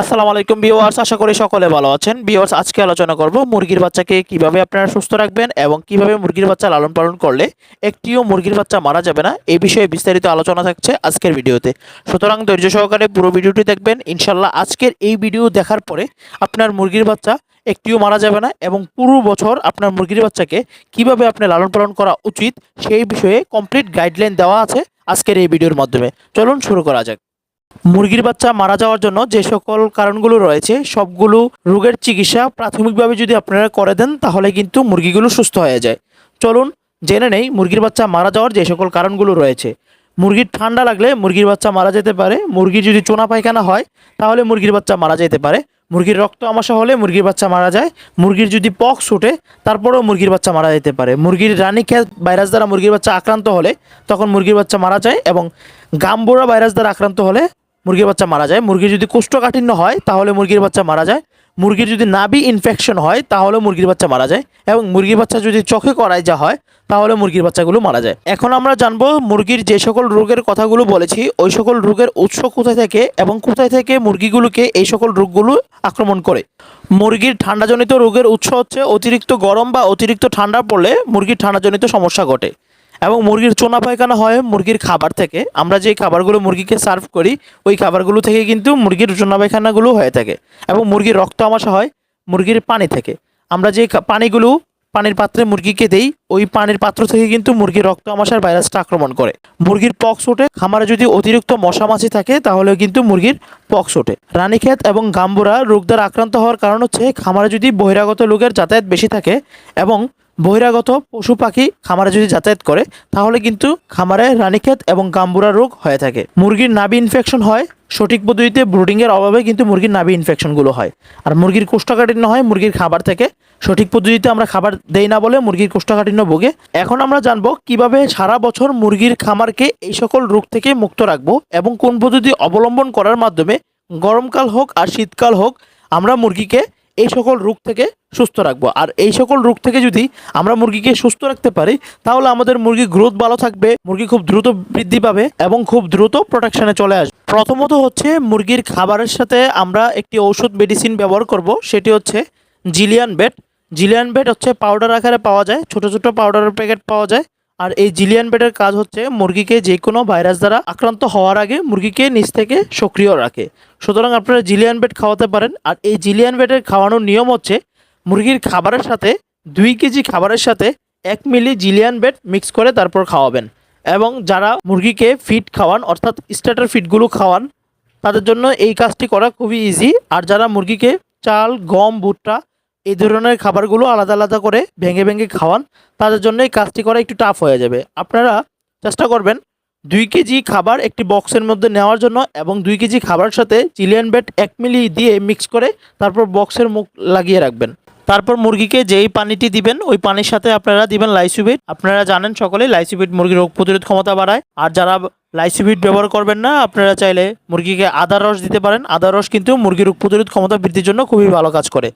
আসসালামু আলাইকুম ভিউয়ার্স, আশা করি সকলে ভালো আছেন। ভিউয়ার্স, আজকে আলোচনা করব মুরগির বাচ্চাকে কীভাবে আপনারা সুস্থ রাখবেন এবং কীভাবে মুরগির বাচ্চা লালন পালন করলে একটিও মুরগির বাচ্চা মারা যাবে না এই বিষয়ে বিস্তারিত আলোচনা থাকছে আজকের ভিডিওতে। সুতরাং ধৈর্য সহকারে পুরো ভিডিওটি দেখবেন। ইনশাল্লাহ আজকের এই ভিডিও দেখার পরে আপনার মুরগির বাচ্চা একটিও মারা যাবে না এবং পুরো বছর আপনার মুরগির বাচ্চাকে কীভাবে আপনি লালন পালন করা উচিত সেই বিষয়ে কমপ্লিট গাইডলাইন দেওয়া আছে আজকের এই ভিডিওর মাধ্যমে। চলুন শুরু করা যাক। মুরগির বাচ্চা মারা যাওয়ার জন্য যে সকল কারণগুলো রয়েছে, সবগুলো রোগের চিকিৎসা প্রাথমিকভাবে যদি আপনারা করে দেন, তাহলে কিন্তু মুরগিগুলো সুস্থ হয়ে যায়। চলুন জেনে নেই মুরগির বাচ্চা মারা যাওয়ার যে সকল কারণগুলো রয়েছে। মুরগির ঠান্ডা লাগলে মুরগির বাচ্চা মারা যেতে পারে। মুরগির যদি চোনা পায়খানা হয়, তাহলে মুরগির বাচ্চা মারা যেতে পারে। মুরগির রক্ত আমাশা হলে মুরগির বাচ্চা মারা যায়। মুরগির যদি পক্স ওঠে তারপরেও মুরগির বাচ্চা মারা যেতে পারে। মুরগির রানীক্ষেত ভাইরাস দ্বারা মুরগির বাচ্চা আক্রান্ত হলে, তখন মুরগির বাচ্চা মারা যায় এবং গাম্বোরা ভাইরাস দ্বারা আক্রান্ত হলে মুরগির বাচ্চা মারা যায়। মুরগির যদি কোষ্ঠকাঠিন্য হয়, তাহলে মুরগির বাচ্চা মারা যায়। মুরগির যদি নাভি ইনফেকশন হয়, তাহলে মুরগির বাচ্চা মারা যায়। এবং মুরগির বাচ্চা যদি চোখে করায় যা হয়, তাহলে মুরগির বাচ্চাগুলো মারা যায়। এখন আমরা জানব মুরগির যে সকল রোগের কথাগুলো বলেছি, ওই সকল রোগের উৎস কোথায় থেকে এবং কোথায় থেকে মুরগিগুলোকে এই সকল রোগগুলো আক্রমণ করে। মুরগির ঠান্ডাজনিত রোগের উৎস হচ্ছে অতিরিক্ত গরম বা অতিরিক্ত ঠান্ডা পড়লে মুরগির ঠান্ডাজনিত সমস্যা ঘটে। এবং মুরগির চোনা পায়খানা হয় মুরগির খাবার থেকে। আমরা যে খাবারগুলো মুরগিকে সার্ভ করি, ওই খাবারগুলো থেকে কিন্তু মুরগির চোনা পায়খানাগুলো হয়ে থাকে এবং মুরগির রক্ত আমাশা হয় মুরগির পানি থেকে। আমরা যে পানিগুলো, পানির পাত্রে মুরগিকে দেই, ওই পানির পাত্র থেকে কিন্তু মুরগির রক্ত আমাশার ভাইরাসটা আক্রমণ করে। মুরগির পক্স ওঠে, খামারে যদি অতিরিক্ত মশা মাছি থাকে তাহলে কিন্তু মুরগির পক্স ওঠে। রানীক্ষেত এবং গাম্বুরা রোগ দ্বারা আক্রান্ত হওয়ার কারণ হচ্ছে, খামারে যদি বহিরাগত লোকের যাতায়াত বেশি থাকে এবং বহিরাগত পশু পাখি খামারে যদি যাতায়াত করে, তাহলে কিন্তু খামারে রানীক্ষেত এবং গাম্বুরা রোগ হয়ে থাকে। মুরগির নাভি ইনফেকশন হয়, সঠিক পদ্ধতিতে ব্রুডিংয়ের অভাবে কিন্তু মুরগির নাভি ইনফেকশনগুলো হয়। আর মুরগির কোষ্ঠকাঠিন্য হয় মুরগির খাবার থেকে। সঠিক পদ্ধতিতে আমরা খাবার দেই না বলে মুরগির কোষ্ঠকাঠিন্য ভোগে। এখন আমরা জানব কীভাবে সারা বছর মুরগির খামারকে এই সকল রোগ থেকে মুক্ত রাখব এবং কোন পদ্ধতি অবলম্বন করার মাধ্যমে গরমকাল হোক আর শীতকাল হোক, আমরা মুরগিকে এই সকল রোগ থেকে সুস্থ রাখব। আর এই সকল রোগ থেকে যদি আমরা মুরগিকে সুস্থ রাখতে পারি, তাহলে আমাদের মুরগি গ্রোথ ভালো থাকবে, মুরগি খুব দ্রুত বৃদ্ধি পাবে এবং খুব দ্রুত প্রোটেকশনে চলে আসবে। প্রথমত হচ্ছে মুরগির খাবারের সাথে আমরা একটি ঔষধ মেডিসিন ব্যবহার করব, সেটি হচ্ছে জিলিয়ান বেড জিলিয়ান বেড হচ্ছে পাউডার আকারে পাওয়া যায়, ছোট ছোট পাউডারের প্যাকেট পাওয়া যায়। আর এই জিলিয়ান বেডের কাজ হচ্ছে মুরগিকে যে কোনো ভাইরাস দ্বারা আক্রান্ত হওয়ার আগে মুরগিকে নিচ থেকে সক্রিয় রাখে। সুতরাং আপনারা জিলিয়ান বেড খাওয়াতে পারেন। আর এই জিলিয়ান বেডের খাওয়ানোর নিয়ম হচ্ছে মুরগির খাবারের সাথে দুই কেজি খাবারের সাথে এক মিলি জিলিয়ান বেড মিক্স করে তারপর খাওয়াবেন। এবং যারা মুরগিকে ফিড খাওয়ান, অর্থাৎ স্টার্টার ফিডগুলো খাওয়ান, তাদের জন্য এই কাজটি করা খুবই ইজি আর যারা মুরগিকে চাল, গম, ভুট্টা এই ধরনের খাবারগুলো আলাদা আলাদা করে ভেঙে ভেঙে খাওয়ান, তাদের জন্য এই কাজটি করা একটু টাফ হয়ে যাবে। আপনারা চেষ্টা করবেন দুই কেজি খাবার একটি বক্সের মধ্যে নেওয়ার জন্য এবং দুই কেজি খাবার সাথে চিলিয়ান বেড এক মিলি দিয়ে মিক্স করে তারপর বক্সের মুখ লাগিয়ে রাখবেন। তারপর মুরগিকে যেই পানিটি দিবেন, ওই পানির সাথে আপনারা দিবেন লাইসুবিট আপনারা জানেন সকলে লাইসুবিট মুরগির রোগ প্রতিরোধ ক্ষমতা বাড়ায়। আর যারা লাইসুবিট ব্যবহার করবেন না, আপনারা চাইলে মুরগিকে আদার রস দিতে পারেন। আদার রস কিন্তু মুরগির রোগ প্রতিরোধ ক্ষমতা বৃদ্ধির জন্য খুবই ভালো কাজ করে।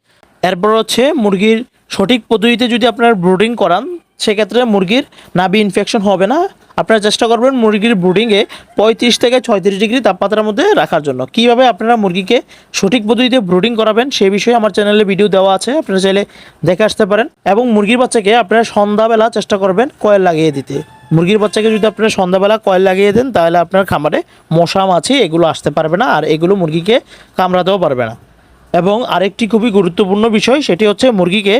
এরপর হচ্ছে মুরগির সঠিক পদ্ধতিতে যদি আপনারা ব্রুডিং করান, সেক্ষেত্রে মুরগির নাভি ইনফেকশন হবে না। আপনারা চেষ্টা করবেন মুরগির ব্রুডিংয়ে পঁয়ত্রিশ থেকে ছয়ত্রিশ ডিগ্রি তাপমাত্রার মধ্যে রাখার জন্য। কীভাবে আপনারা মুরগিকে সঠিক পদ্ধতিতে ব্রুডিং করাবেন সেই বিষয়ে আমার চ্যানেলে ভিডিও দেওয়া আছে, আপনারা চাইলে দেখে আসতে পারেন। এবং মুরগির বাচ্চাকে আপনারা সন্ধ্যাবেলা চেষ্টা করবেন কয়েল লাগিয়ে দিতে। মুরগির বাচ্চাকে যদি আপনারা সন্ধ্যাবেলা কয়েল লাগিয়ে দেন, তাহলে আপনার খামারে মশা, মাছি এগুলো আসতে পারবে না, আর এগুলো মুরগিকে কামড়াতেও পারবে না। এবং আরেকটি খুবই গুরুত্বপূর্ণ বিষয়, সেটি হচ্ছে মুরগিকে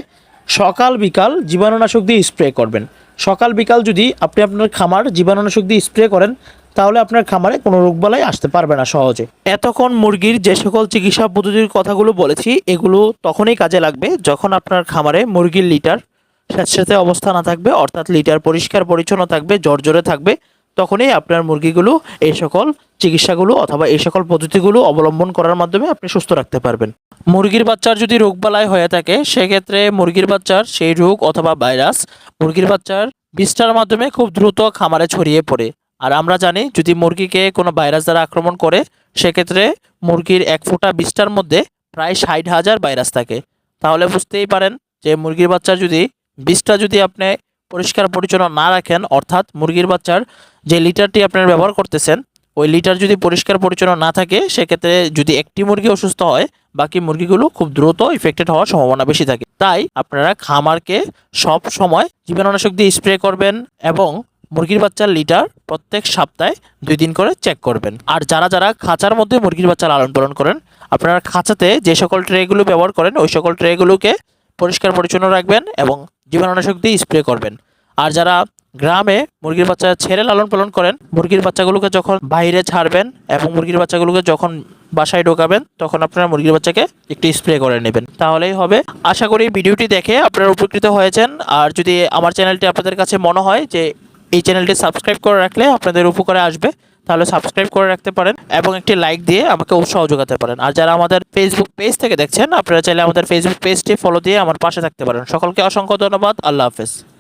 সকাল বিকাল জীবাণুনাশক দিয়ে স্প্রে করবেন। সকাল বিকাল যদি আপনি আপনার খামার জীবাণুনাশক দিয়ে স্প্রে করেন, তাহলে আপনার খামারে কোনো রোগবালাই আসতে পারবে না সহজে। এতক্ষণ মুরগির যে সকল চিকিৎসা পদ্ধতির কথাগুলো বলেছি, এগুলো তখনই কাজে লাগবে যখন আপনার খামারে মুরগির লিটার স্যাঁতস্যাঁতে অবস্থা না থাকবে, অর্থাৎ লিটার পরিষ্কার পরিচ্ছন্ন থাকবে জর্জরে থাকবে তখনই আপনার মুরগিগুলো এই সকল চিকিৎসাগুলো অথবা এই সকল পদ্ধতিগুলো অবলম্বন করার মাধ্যমে আপনি সুস্থ রাখতে পারবেন। মুরগির বাচ্চার যদি রোগ রোগবালাই হয়ে থাকে, সেক্ষেত্রে মুরগির বাচ্চার সেই রোগ অথবা ভাইরাস মুরগির বাচ্চার বিষ্ঠার মাধ্যমে খুব দ্রুত খামারে ছড়িয়ে পড়ে। আর আমরা জানি, যদি মুরগিকে কোনো ভাইরাস দ্বারা আক্রমণ করে, সেক্ষেত্রে মুরগির এক ফোঁটা বিষ্ঠার মধ্যে প্রায় ষাট হাজার ভাইরাস থাকে। তাহলে বুঝতেই পারেন যে মুরগির বাচ্চার যদি বিষটা যদি আপনি পরিষ্কার পরিচ্ছন্ন না রাখেন, অর্থাৎ মুরগির বাচ্চার যে লিটারটি আপনারা ব্যবহার করতেছেন, ওই লিটার যদি পরিষ্কার পরিচ্ছন্ন না থাকে, সেক্ষেত্রে যদি একটি মুরগি অসুস্থ হয়, বাকি মুরগিগুলো খুব দ্রুত ইফেক্টেড হওয়ার সম্ভাবনা বেশি থাকে। তাই আপনারা খামারকে সব সময় জীবাণুনাশক দিয়ে স্প্রে করবেন এবং মুরগির বাচ্চার লিটার প্রত্যেক সপ্তাহে দুই দিন করে চেক করবেন। আর যারা যারা খাঁচার মধ্যে মুরগির বাচ্চা লালন পালন করেন, আপনারা খাঁচাতে যে সকল ট্রেগুলো ব্যবহার করেন, ওই সকল ট্রেগুলোকে পরিষ্কার পরিচ্ছন্ন রাখবেন এবং জীবাণুনাশক দিয়ে স্প্রে করবেন। আর যারা গ্রামে মুরগির বাচ্চা ছেড়ে লালন পালন করেন, মুরগির বাচ্চাগুলোকে যখন বাইরে ছাড়বেন এবং মুরগির বাচ্চাগুলোকে যখন বাসায় ঢোকাবেন, তখন আপনারা মুরগির বাচ্চাকে একটু স্প্রে করে নেবেন। তাহলেই হবে। আশা করি ভিডিওটি দেখে আপনারা উপকৃত হয়েছেন। আর যদি আমার চ্যানেলটি আপনাদের কাছে মনে হয় যে এই চ্যানেলটি সাবস্ক্রাইব করে রাখলে আপনাদের উপকারে আসবে তাহলে সাবস্ক্রাইব করে রাখতে পারেন এবং একটি লাইক দিয়ে আমাকে উৎসাহ যোগাতে পারেন। আর যারা আমাদের ফেসবুক পেজ থেকে দেখছেন, আপনারা চাইলে আমাদের ফেসবুক পেজটি ফলো দিয়ে আমার পাশে থাকতে পারেন। সকলকে অসংখ্য ধন্যবাদ। আল্লাহ হাফেজ।